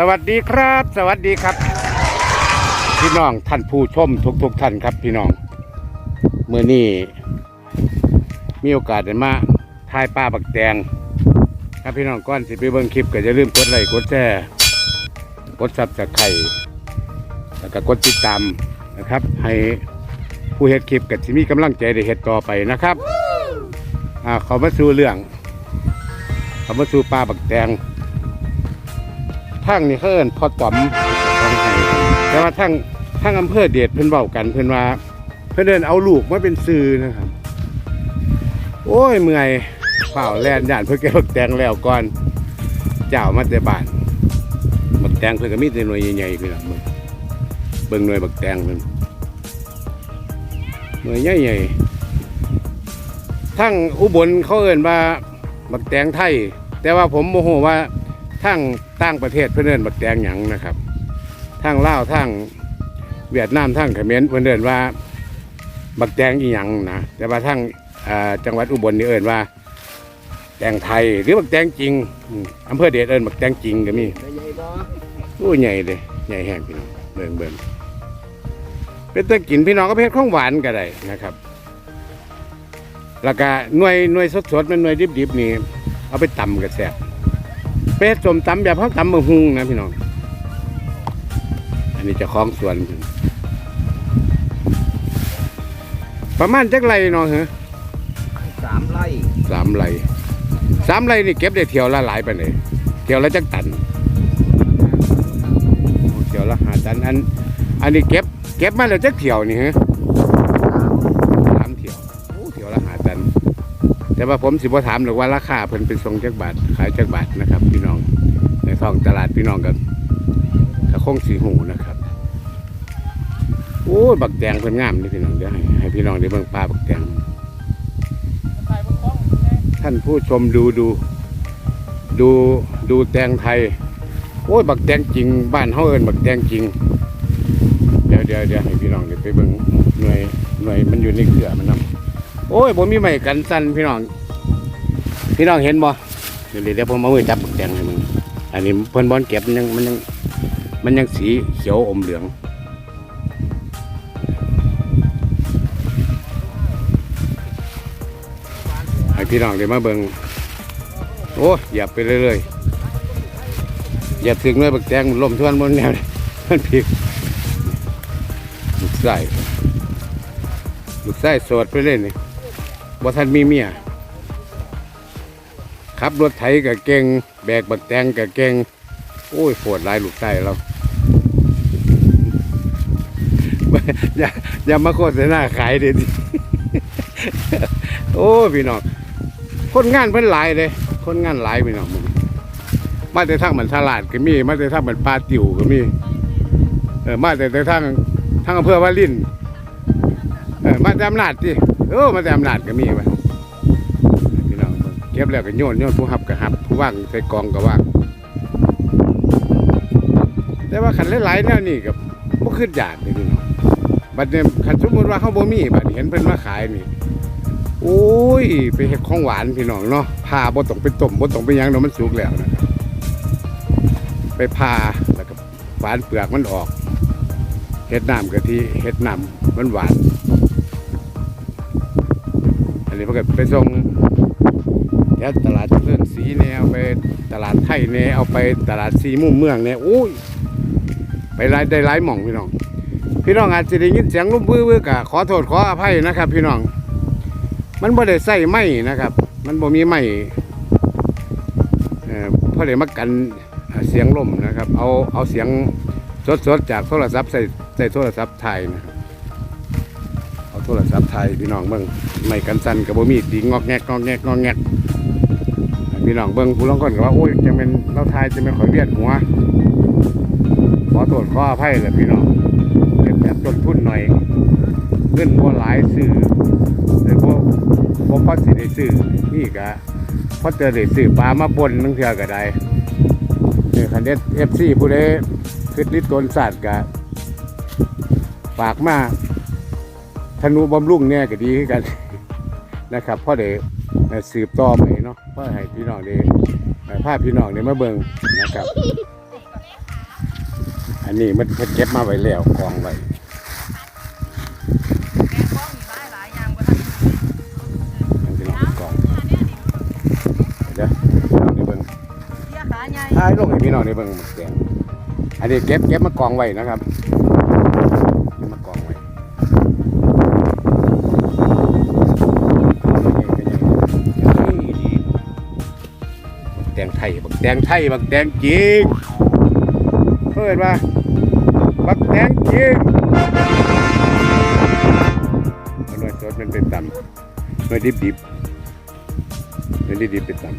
สวัสดีครับ สวัสดีครับ พี่น้องท่านผู้ชมทุกๆท่านครับพี่น้องเมื่อนี้มีโอกาสได้มาทายป้าบักแตงครับพี่น้องก้อนสิไปเบิ่งคลิปก็จะลืมกดไลค์กดแชร์กดซับสไครต์แล้วก็กดติดตามนะครับ ให้ผู้เฮ็ดคลิปกับที่มีกำลังใจได้เฮ็ดต่อไปนะครับอ่าเขามาสู่เรื่องเขามาสู่ป้าบักแตง ทางนี่เขาเอิ้นพอต๋อมของไห้แต่ว่าทางทางอำเภอเดชเพิ่นเว้ากันเพิ่นว่า เพิ่นเดินเอาลูกมาเป็นซื้อนะครับ โอ้ยเมื่อยเปล่าแล่นย่านเพิ่นแกบักแตงแล้วก่อนเจ้ามาแต่บ้านบักแตงเพิ่นก็มีแต่หน่วยใหญ่ๆพี่น้องเบิ่งเบิ่งหน่วยบักแตงเพิ่นหน่วยใหญ่ๆทางอุบลเขาเอิ้นว่าบักแตงไทย แต่ว่าผมโมโหว่า ทั้งต่างประเทศเพื่อนเดินบักแตงหยังนะครับทั้งลาวทั้งเวียดนามทั้งเขมรเพื่อนเดินว่า บักแตงอีหยังนะแต่ว่าทั้งจังหวัดอุบลนี่เอินว่าแตงไทยหรือบักแตงจริงอำเภอเดชเอินบักแตงจริงก็มีโอ้ใหญ่เลยใหญ่แห้งพี่น้องเบิ่งเบิ่งเป็นตะกินพี่น้องก็เพชรของหวานก็ได้นะครับแล้วก็หน่วยหน่วยสดๆมันหน่วยดิบๆนี่เอาไปตำกับแซ่บ เป็ดสมตำแบบเขาตำมะฮุงนะพี่น้อง อันนี้เจะคล้าของสวน ประมาณจักไรเนาะเหรอสามไร่สามไรสามไรนี่เก็บได้เที่ยวละหลายไปเลยเที่ยวละจักตันโอ้เที่ยวละหาตันอัน อันนี้เก็บ เก็บมาแล้วจักเที่ยวนี่ฮะส ว่าผมสิบ่ถามหรอกว่าราคาเพิ่นเป็นทรงจักบาทขายจักบาทนะครับ พี่น้องในท้องตลาดพี่น้องกันกระคงสีหูนะครับโอ้ยบักแดงเพิ่นงามนี่พี่น้องเดี๋ยวให้ให้พี่น้องได้เบิ่งปลาบักแดงท่านผู้ชมดูดู ดูดูแตงไทย โอ้ยบักแดงจริง บ้านเฮาเอิ้นบักแดงจริงเดี๋ยวเดี๋ยวเดี๋ยวให้พี่น้องเดี๋ยวไปเบิ่งหน่วยหน่วยมันอยู่ในเกลือมันนํโอ้ยบ่มีไม้กันสั่นพี่น้อง พี่น้องเห็นบ่เดี๋ยวเดี๋ยวผมเอามือจับบักแดงให้มึงอันนี้เพิ่นบอนเก็บมันยังมันยังมันยังสีเขียวอมเหลืองให้พี่น้องเดี๋ยวมาเบิ่งโอ้ยอย่าไปเรื่อยๆอย่าถึงเลยบักแตงมันล่มทวนบนแนวมันพลิกลูกไส้ลูกไส้โสดไปเล่นนี่บ่ทันมีเมีย ขับรถไถกับเก่ง แบกบักแตงกับเก่ง โอ้ยโผดลายลูกไส้เรา อย่าอย่ามาโฆษณาขายเด็ดโอ้พี่น้อง คนงานเพิ่นหลายเลย คนงานหลายพี่น้องมึงมาแต่ทางเหมันตลาดก็มี มาแต่ทางเหมันปลาติ่วก็มี เออ มาแต่แต่ทางทางอำเภอวารินเออ มาแต่อำนาจสิเออ มาแต่อำนาจก็มีวะพี่น้องเบิ่งเก็บแล้วก็โยนโยนผู้หับก็หับผู้ว่างใส่กองก็ว่างแต่ว่าขันหลายๆแนวนี่กับบ่ขึ้นหยากเลยพี่น้องบัดนี้ขันสมมติว่าเขาบ่มีบัดนี้เห็นเพิ่นมาขายนี่โอ้ยไปเห็ดของหวานพี่น้องเนาะผ่าบ่ต้องไปต้มบ่ต้องไปยังเนาะมันสุกแล้วนะครับไปผ่าแล้วก็ฝานเปลือกมันออกเห็ดน้ำกะทิเห็ดน้ำมันหวานอันนี้เพิ่นก็ไปส่ง แถวตลาดเจริญศรีเนี่ยเอาไปตลาดไทยเนี่ยเอาไปตลาดสีมุมเมืองเนี่ยโอ้ยไปหลายได้หลายหม่องพี่น้อง พี่น้องอาจจะได้ยินเสียงลุ่มพื้อๆกะขอโทษขออภัยนะครับ พี่น้อง มันบ่ได้ใส่ไม้นะครับ มันบ่มีไม้เอ่เพราะได้มากันเสียงลมนะครับ เอาเอาเสียงสดๆจากโทรศัพท์ใส่ใส่โทรศัพท์ไทยนะครับเอาโทรศัพท์ไทยพี่น้องเบิ่งไม้กันสั่นกับบ่มีตีงอกแงกงอกแงกงอกแงก พี่น้องเบิ่งผู้ลางคนก็ว่าโอ้ยจะเป็นเราทายจะเป็นข่อยเวียนหัวขอโทษขออภัยเลยพี่น้องเป็นแบบต้นทุนหน่อยเงินบ่หลายซื้อแต่บ่บ่พอสิได้ซื้อนี่ก็พอจะได้ซื้อปลามาปนนึงเทื่อก็ได้นี่คันเด็ด FC ผู้ใดคิดลิตนศาสตร์ก็ฝากมาธนูบำรุงเนี่ยก็ดีคือกันนะครับพ่อได้ สืบต่อไปเนาะเพื่อให้พี่น้องได้ให้พาพี่น้องได้มาเบิ่งนะครับ อันนี้มันเพิ่นเก็บมาไว้แล้วกองไว้แกงบ้องมีหลายหลายอย่างบ่ทันทั้งพี่น้องกองเดี๋ยวพี่น้องได้เบิ่งเสียขาใหญ่ท้ายลงให้พี่น้องได้เบิ่งหมดแดงอันนี้เก็บเก็บมากองไว้นะครับ ไทยบักแตงไทยบักแตงจริงเพิ่นว่าบักแตงจริงเอาหน่วยสดมันเป็นต่ำหน่วยดิบดิบๆหน่วยดิบดิบเป็นต่ำ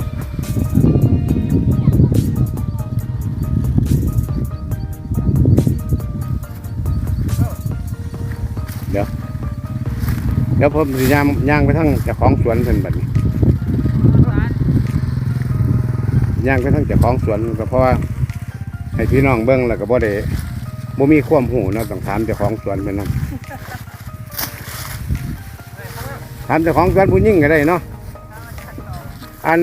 เดี๋ยวผมสิย่างย่างไปทั้งเจ้าของสวนเพิ่นบัดนี้ ย่างไปทั้งเจ้าของสวนก็เพราะว่าให้พี่น้องเบิ่งแล้วก็บ่ได้บ่มีความหูเนาะต้องถามเจ้าของสวนเพิ่นนํถามเจ้าของสวนผู้หญิงก็ได้เนาะอัน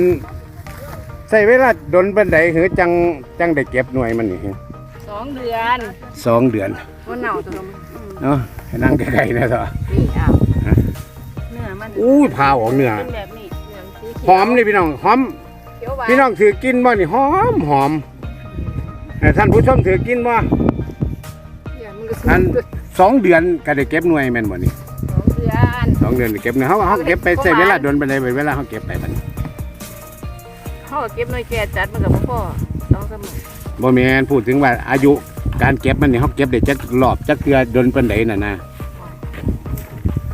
ใช้เวลาดนปานใดหือจังจังได้เก็บหน่วยมันนี่สองเดือนสองเดือนมันเน่าตัวมันเนาะให้นั่งใกล้ๆนะเถอะนี่อ้าวฮะเนื้อมันอู้ยพาออกเนื้อเป็นแบบนี้เหลืองสีเขียวหอมนี่พี่น้องหอมเขียวหวานพี่น้องถือกินบ่นี่หอมหอมแต่ท่านผู้ชมถือกินบ่เนี่ยมันก็สุกอันสองเดือนก็ได้เก็บหน่วยแม่นบ่นี่สองเดือนสองเดือนได้เก็บหน่วยเฮาเฮาเก็บไปใช้เวลาโดนไปเลยเวลาเฮาเก็บไปบัดนี้เขาก็เก็บหน่อยแก่จัดมันกับพ่อสองสามมื้อบ่แม่นพูดถึงว่าอายุการเก็บมันนี่เฮาเก็บได้จักรอบจักเทื่อโดนปานใดน่ะนะ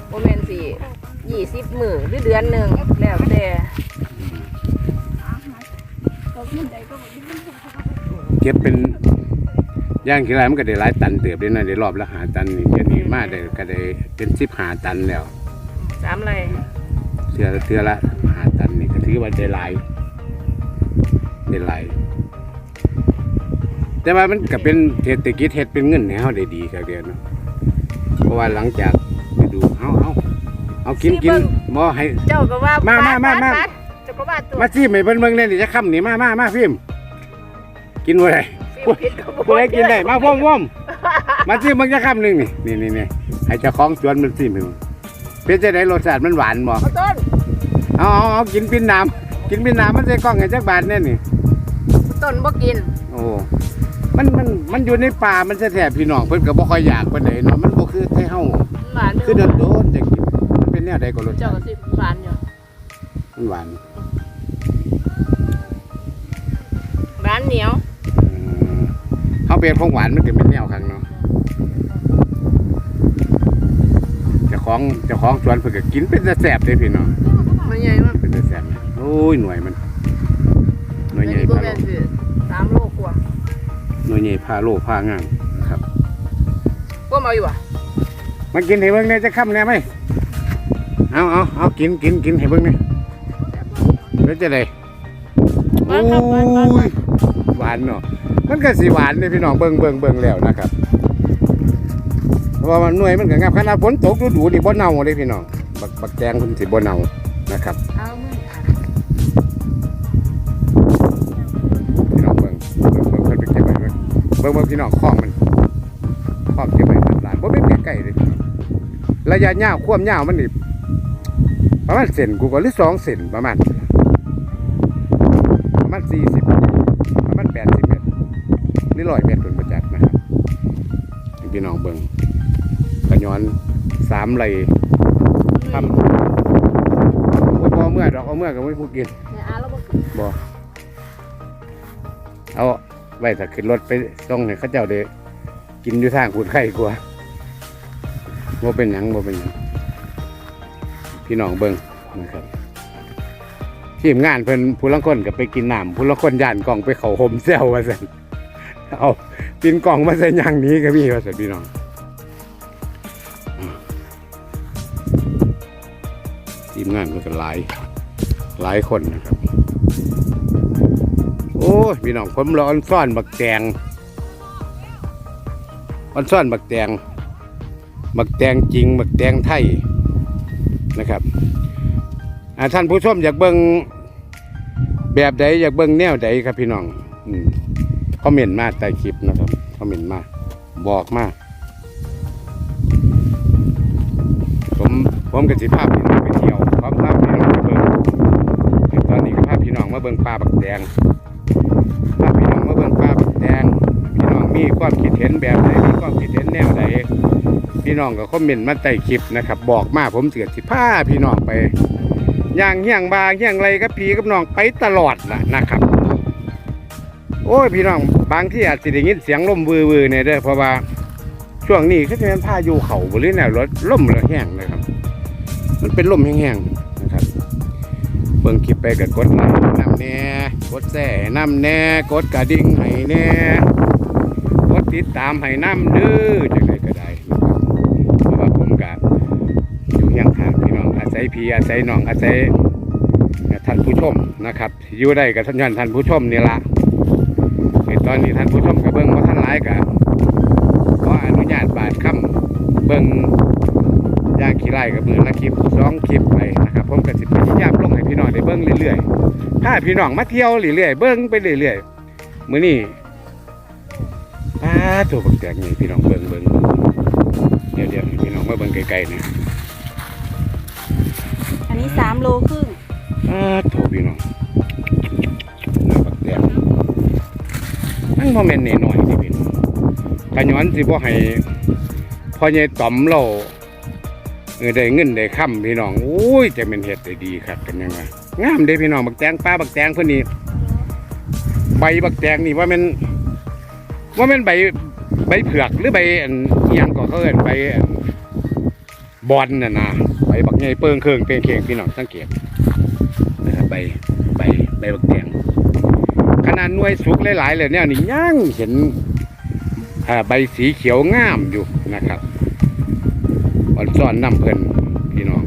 โมเมนสี่ยี่สิบมื้อหรือเดือนหนึ่งแล้วแต่ เก็บเป็นย่างขี้ไรมันก็ได้หลายตันเติบได้นะได้รอบละหาตันนี่เดี๋ยวนี้มาได้ก็ได้เป็น15ตันแล้วสามไรเทื่อละเทื่อละหาตันนี่ก็ถือว่าได้หลายได้หลายแต่ว่ามันก็เป็นเศรษฐกิจเฮ็ดเป็นเงินให้เฮาได้ดีครับเดียวเนาะเพราะว่าหลังจากไปดูเฮาเฮาเอากินกินบ่ให้เจ้าก็ว่ามามามามาปัดปัดเจ้าก็ว่าตัวมาซิให้เพิ่นเบิ่งแน่นี่จะค่ำนี่มามามาพิมพ์กินบ่ได้ฟิวผิดก็บอกผู้ใดกินได้มาว่อมว่อมมาซิมึงจะค่ำหนึงนี่นี่นี่นี่ให้เจ้าของสวนมันซิมึงเป็นจังได๋รสชาติมันหวานบ่เอาต้นเอาเอาเอากินปิ้นน้ำกินปิ้นน้ำมันใส่กล้องให้จักบาทแน่นี่ ต้นบ่กินโอ้ มันมันมันอยู่ในป่ามันแท้ๆพี่น้องเพิ่นก็บ่ค่อยอยากปานใดเนาะมันบ่คือไทเฮาหวานคือเดินโดนๆจะกินมันเป็นแนวใดก็รสเจ้าชาก็ติสิหวานอยู่ มันหวานานเหนียวอืมเฮาเป็นของหวานมันก็เป็นแนวข้างเนาะเจ้าของเจ้าของสวนเพิ่นก็กินเป็นแต่แซ่บเด้พี่น้องมันใหญ่มากเป็นแต่แซ่บโอ้ยหน่วยมันหน่วยใหญ่บ่พาโลแม่นสิสามโลกว่าหน่วยใหญ่พาโลพางามนะครับพวกมาอยู่อะมากินให้เบิ่งได้จะค่ำแน่ไหมเอาเอาเอากินกินกินให้เบิ่งนี่แล้วจะได้หวานครับหวานหวานโอ้ย หวานเนาะมันก็สิหวานเลยพี่น้องเบิ่งเบิ่งเบิ่งแล้วนะครับเพราะว่ามันหน่วยมันก็งับขนาดฝนตกดูดูๆนี่บ่เน่าเลยพี่น้องบักบักแตงเพิ่นสิบ่เน่านะครับพี่น้องเบิ่งเบิ่งเบิ่งเพิ่นไปเก็บไว้เบิ่งเบิ่งเบิ่งพี่น้องคล้องมันคล้องเก็บไว้ตามร้านบ่เป็นใกล้ๆเลยพี่น้องระยะยาวความยาวมันนี่ประมาณเซนกูก็หรือสองเซนประมาณประมาณสี่สิบ รือร้อยเมตรเป็นประจักษ์นะครับให้พี่น้องเบิ่งกระย้อนสามไหลทำบ่พอเมื่อดอกเอาเมื่อกับไม่พูดกินเนี่ยอะแล้วบ่บ่เอาไว้ถ้าขึ้นรถไปส่งให้เขาเจ้าเด้กินอยู่ทางขุนไข่กลัวบ่เป็นหยังบ่เป็นหยังพี่น้องเบิ่งนะครับทีมงานเพิ่นผู้ลังคนก็ไปกินน้ำผู้ลังคนย่านกล่องไปเขาห่มเซลว่าซั่น เอาปินกล่องมาใส่ยางนี้ก็มีว่าซั่นพี่น้องทีมงานเพิ่นก็หลายหลายคนนะครับ โอ้ยพี่น้องผมรออนซ่อนบักแตงออนซ่อนบักแตงบักแตงจริงบักแตงไทยนะครับท่านผู้ชมอยากเบิ่งแบบใดอยากเบิ่งแนวใดครับพี่น้อง อืม คอมเมนต์มาใต้คลิปนะครับคอมเมนต์มาบอกมาผมผมกับสิภาพพี่น้องไปเที่ยวพร้อมภาพพี่น้องไปเบิ่งตอนนี้ก็ภาพพี่น้องมาเบิ่งปลาบักแดงภาพพี่น้องมาเบิ่งปลาบักแดงพี่น้องมีความคิดเห็นแบบไหนมีความคิดเห็นแนวไหนพี่น้องก็คอมเมนต์มาใต้คลิปนะครับ บอกมาผมเสือสิพาพี่น้องไปย่างเฮียงบางเฮียงไรกับพีกับน้องไปตลอดล่ะนะครับ โอ้ยพี่น้องบางที่อาจจะได้ยินเสียงลมวือๆเนี่ยเด้อเพราะว่าช่วงนี้ก็จะเป็นพายุเขาบริเวณแนวรถล่มระแห้งเลยครับ มันเป็นล่มแห้งๆนะครับเบิ่งคลิปไปกับกดไลค์น้ำแน่กดแส่น้ำแน่กดกระดิ่งให้แน่กดติดตามให้น้ำเด้อจังไดก็ได้นะครับเพราะว่าผมกับอยู่เฮียงข้างพี่น้องอาศัยพี่อาศัยน้องอาศัยท่านผู้ชมนะครับอยู่ได้กับท่านท่านผู้ชมนี่ละ ตอนนี้ท่านผู้ชมกับเบิ้งว่าท่านหลายกับขออนุญาตบาดคำเบิ้งย่างขี้ไร่กับมือละคลิปสองคลิปไปนะครับผมก็สิพยายามลงให้พี่น้องได้เบิ้งเรื่อยๆถ้าพี่น้องมาเที่ยวเรื่อยๆเบิ้งไปเรื่อยๆมื้อนี้ป้าตัวบักแตกนี่พี่น้องเบิ้งเบิ้งเดี๋ยวเดี๋ยวพี่น้องมาเบิ้งไกลๆนะอันนี้สามโลครึ่งป้าโถพี่น้อง โมเมนต์น้อยๆนี่พี่น้องกะย้อนสิบ่ให้พ่อใหญ่ต่อมเราเออได้เงินได้ค่ำพี่น้องโอ้ยจะเป็นเฮ็ดได้ดีครับกันยังไงงามเด้พี่น้องบักแตงป้าบักแตงเพิ่นนี่ใบบักแตงนี่ว่ามันว่ามันใบใบเผือกหรือใบอันอิหยังก็เขาเอิ้นใบบอนน่ะนะใบบักใหญ่เปิงเคิงเปงเข่งพี่น้องสังเกตนะครับใบใบใบบักแตง ขนาดหน่วยสุกหลายๆเลยเนี่ยนี่ยังเห็นใบสีเขียวงามอยู่นะครับอ่อนซ่อนน้ำเพลินพี่น้อง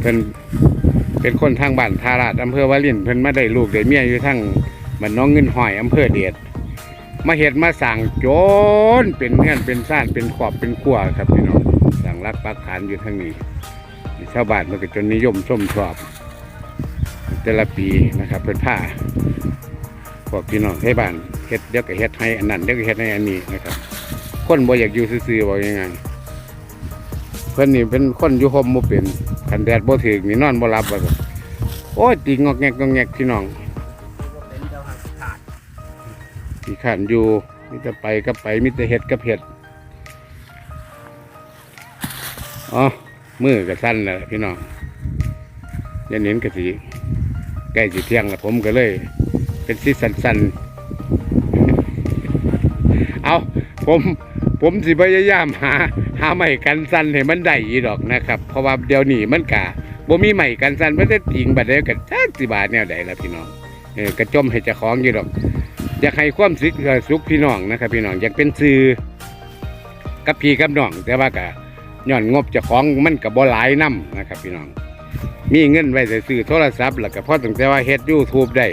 เพิ่นเป็นคนทางบ้านทาราดอำเภอวารินเพิ่นมาได้ลูกได้เมียอยู่ทั้งบ้านน้องเงินหอยอำเภอเดชมาเห็ดมาสั่งโจนเป็นเงื่อนเป็นซ่านเป็นขอบเป็นขั้วครับพี่น้องสั่งรักปักขานอยู่ทั้งนี้ชาวบ้านมันก็จนนิยมชมชอบ แต่ละปีนะครับเพิ่นผ้าพวกพี่น้องให้บ้านเฮ็ดเดี๋ยวก็เฮ็ดให้อันนั้นเดี๋ยวก็เฮ็ดให้อันนี้นะครับ คนบ่อยากอยู่ซื่อๆบอกยังไงเพิ่นนี่เป็นคนอยู่ห่มบ่เป็นคันแดดบ่ถึกนี่นอนบ่หลับว่าซั่นโอ้ยตีงอกแงกงอกแงกพี่น้องที่ขันอยู่มีแต่ไปก็ไปมีแต่เฮ็ดกับเฮ็ดอ๋อมือก็สั้นแล้วพี่น้องยันเน้นก็สิ ใกล้สิเที่ยงแล้วผมก็เลย เป็นสิสั้นๆ เอาผมผมสิพยายามหา หาใหม่กันสั้นให้มันได้อีดอกนะครับ เพราะว่าเดี๋ยวนี้มันกะบ่มีใหม่กันสั้นมันจะติงบัดเดียวกันจักสิบาทแนวใดล่ะพี่น้องเออกระจมให้เจ้าของอยู่ดอก อยากให้ความสุขเอ่อสุขพี่น้องนะครับ พี่น้องอยากเป็นสื่อกับพี่กับน้องแต่ว่ากะย้อนงบเจ้าของมันก็บ่หลายนํนะครับ พี่น้อง มีเงินไว้ใส่ซื้อโทรศัพท์แล้วก็พอตั้งแต่ว่าเฮ็ด YouTube ได้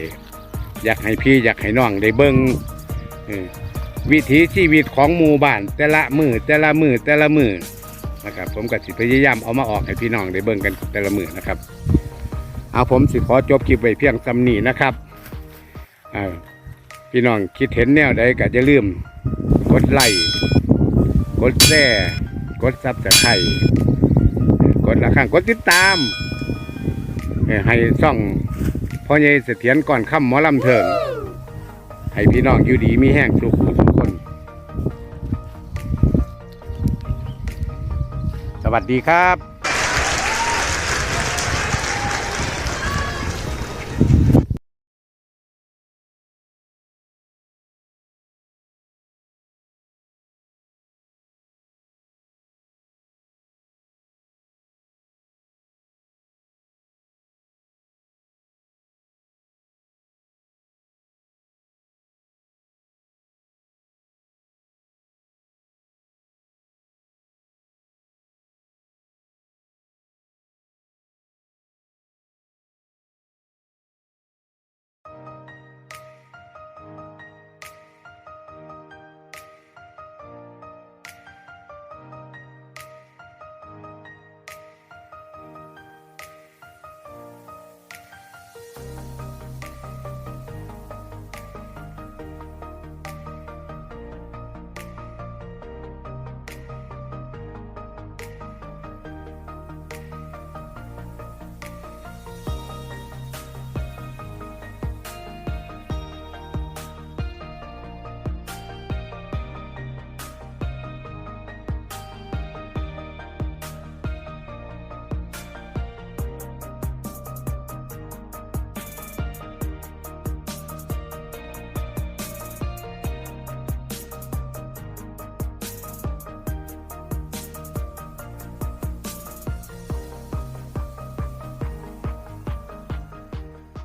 อยากให้พี่อยากให้น้องได้เบิ่งวิถีชีวิตของหมู่บ้าน แต่ละมือแต่ละมือแต่ละมือนะครับผมก็สิพยายามเอามาออกให้พี่น้องได้เบิ่งกันแต่ละมือนะครับ เอาผมสิขอจบคลิปไว้เพียงสำนีนะครับพี่น้องคิดเห็นแนวใดก็จะลืมกดไลค์กดแชร์กดซับสไครต์กดละครั้งกดติดตาม ให้ส่องพ่อใหญ่เสถียรก่อนค่ำหมอลำเถิงให้พี่น้องอยู่ดีมีแห้งสุขทุกคน สวัสดีครับ